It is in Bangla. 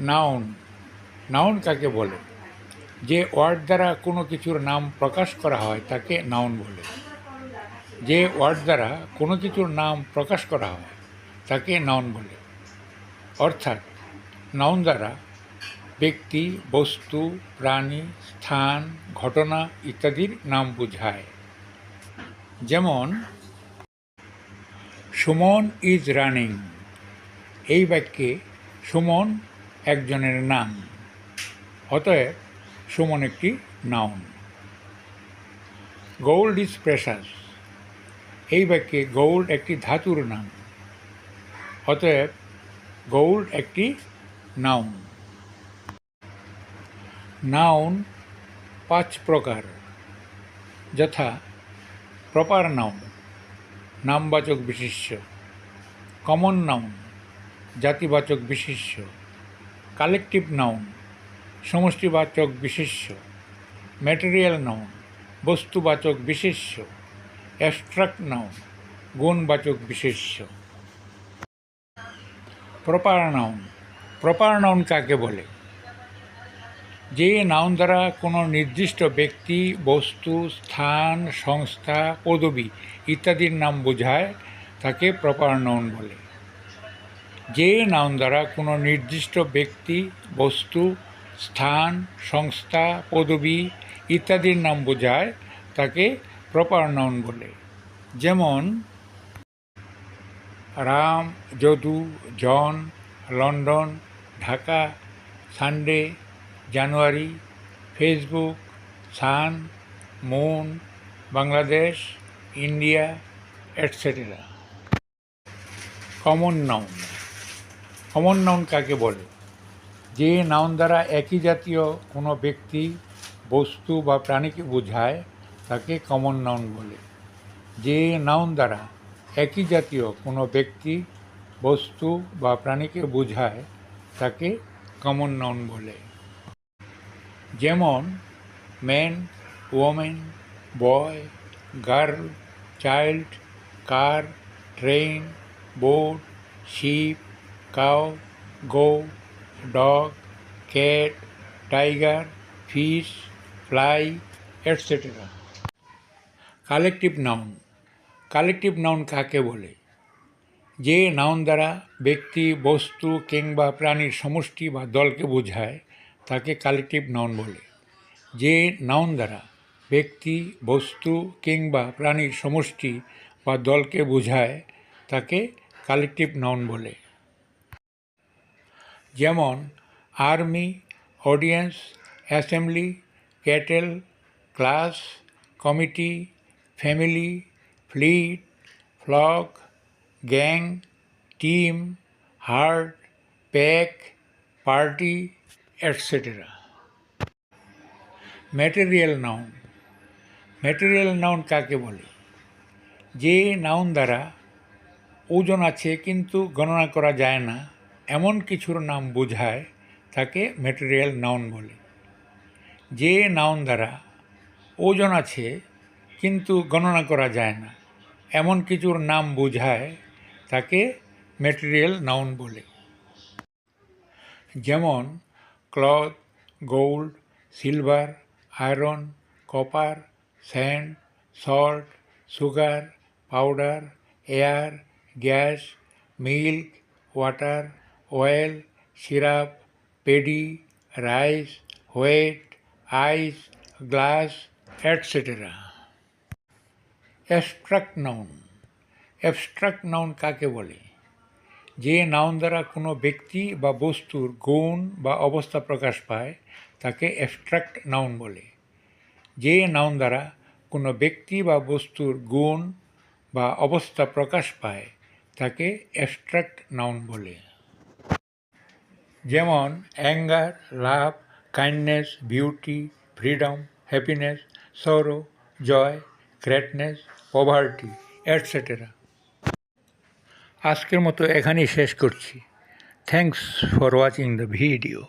নাউন নাউন কাকে বলে? যে ওয়ার্ড দ্বারা কোনো কিছুর নাম প্রকাশ করা হয়, তাকে নাউন বলে। যে ওয়ার্ড দ্বারা কোনো কিছুর নাম প্রকাশ করা হয়, তাকে নাউন বলে। অর্থাৎ, নাউন দ্বারা ব্যক্তি, বস্তু, প্রাণী, স্থান, ঘটনা ইত্যাদির নাম বোঝায়। যেমন, সুমন ইজ রানিং। এই বাক্যে সুমন একজনের নাম। অতএব সুমন একটি নাউন গোল্ড ইজ প্রেশাস এই বাক্যে গোল্ড একটি ধাতুর নাম। অতএব গোল্ড একটি নাউন নাউন পাঁচ প্রকার। যথা প্রপার নাউন নামবাচক বিশিষ্য কমন নাউন জাতিবাচক বিশেষ্য কালেকটিভ নাউন, সমষ্টিবাচক বিশেষ্য, ম্যাটেরিয়াল নাউন, বস্তুবাচক বিশেষ্য, অ্যাবস্ট্রাক্ট নাউন, গুণবাচক বিশেষ্য। প্রপার নাউন প্রপার নাউন কাকে বলে? যে নাউন দ্বারা কোনো নির্দিষ্ট ব্যক্তি, বস্তু, স্থান, সংস্থা, পদবি ইত্যাদির নাম বোঝায়, তাকে প্রপার নাউন বলে। যে নাউন দ্বারা কোনো নির্দিষ্ট ব্যক্তি, বস্তু, স্থান, সংস্থা, পদবি ইত্যাদির নাম বোঝায়, তাকে প্রপার নাউন বলে। যেমন, Ram, Jadu, John, London, Dhaka, Sunday, January, Facebook, sun, moon, Bangladesh, India, etcetera. Common noun common noun কাকে বলে? যে নাউন দ্বারা একই জাতীয় কোনো ব্যক্তি বস্তু বা প্রাণীকে বোঝায়, তাকে কমন নাউন বলে। যে নাউন দ্বারা একই জাতীয় কোনো ব্যক্তি বস্তু বা প্রাণীকে বোঝায়, তাকে কমন নাউন বলে। যেমন man women boy girl child car train boat ship cow, গো, dog, cat, tiger, fish, fly etcetera collective noun. Collective noun কাকে বলে? যে নাউন দ্বারা ব্যক্তি, বস্তু কিংবা প্রাণীর সমষ্টি বা দলকে বোঝায়, তাকে কালেকটিভ নাউন বলে। যে নাউন দ্বারা ব্যক্তি, বস্তু কিংবা প্রাণীর সমষ্টি বা দলকে বোঝায়, তাকে কালেকটিভ নাউন বলে। যেমন army, audience, assembly, cattle, class, committee, family, fleet flock gang, team, herd, pack, party, etcetera. Material noun. Material noun কাকে বলে? যে নাউন দ্বারা ওজন আছে, কিন্তু গণনা করা যায় না। এমন কিছুর নাম বোঝায় তাকে ম্যাটেরিয়াল নাউন বলে। যে নাউন দ্বারা ওজন আছে, কিন্তু গণনা করা যায় না। এমন কিছুর নাম বোঝায় তাকে ম্যাটেরিয়াল নাউন বলে। যেমন cloth gold silver iron copper sand salt sugar powder air gas milk water oil syrup paddy rice wheat ice glass etcetera abstract noun abstract noun কাকে বলে? যে নাউন দ্বারা কোনো ব্যক্তি বা বস্তুর গুণ বা অবস্থা প্রকাশ পায়, তাকে অ্যাবস্ট্রাক্ট নাউন বলে। যে নাউন দ্বারা কোনো ব্যক্তি বা বস্তুর গুণ বা অবস্থা প্রকাশ পায়, তাকে অ্যাবস্ট্রাক্ট নাউন বলে। যেমন anger love kindness beauty freedom happiness sorrow joy greatness poverty etcetera আজকের মতো এখানেই শেষ করছি। Thanks for watching the video